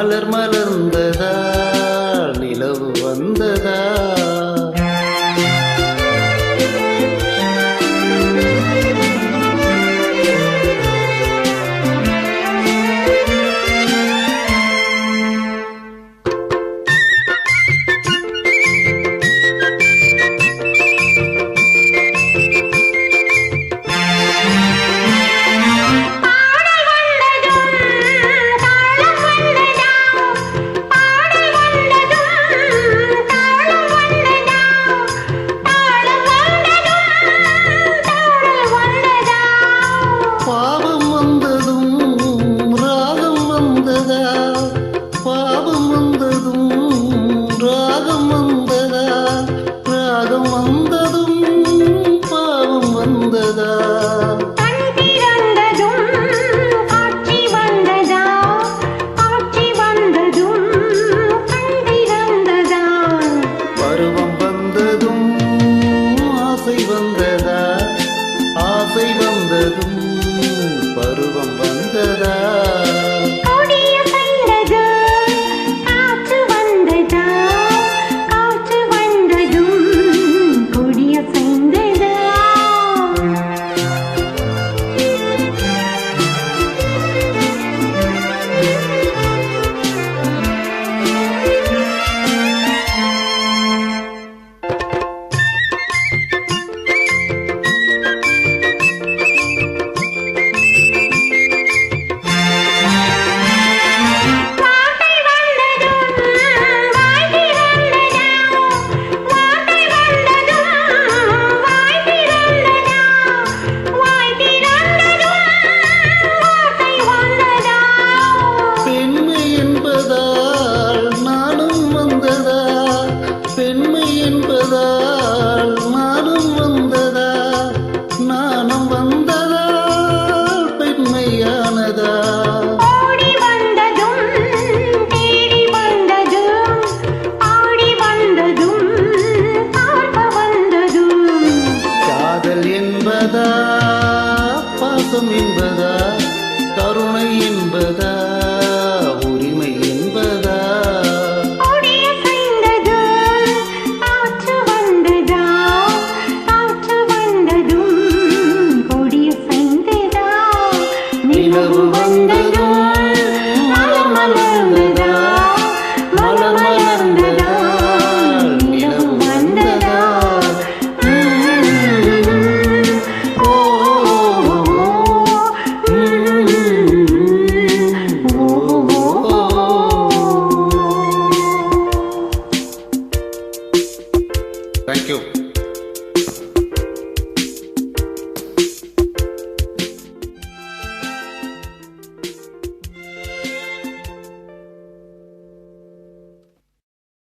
மலர் மலர்ந்ததா? நிலவு வந்ததா மலர் மலர்ந்ததா? மலர் மலர்ந்ததா? நிலவு வந்ததா ஓ. தேங்க்யூ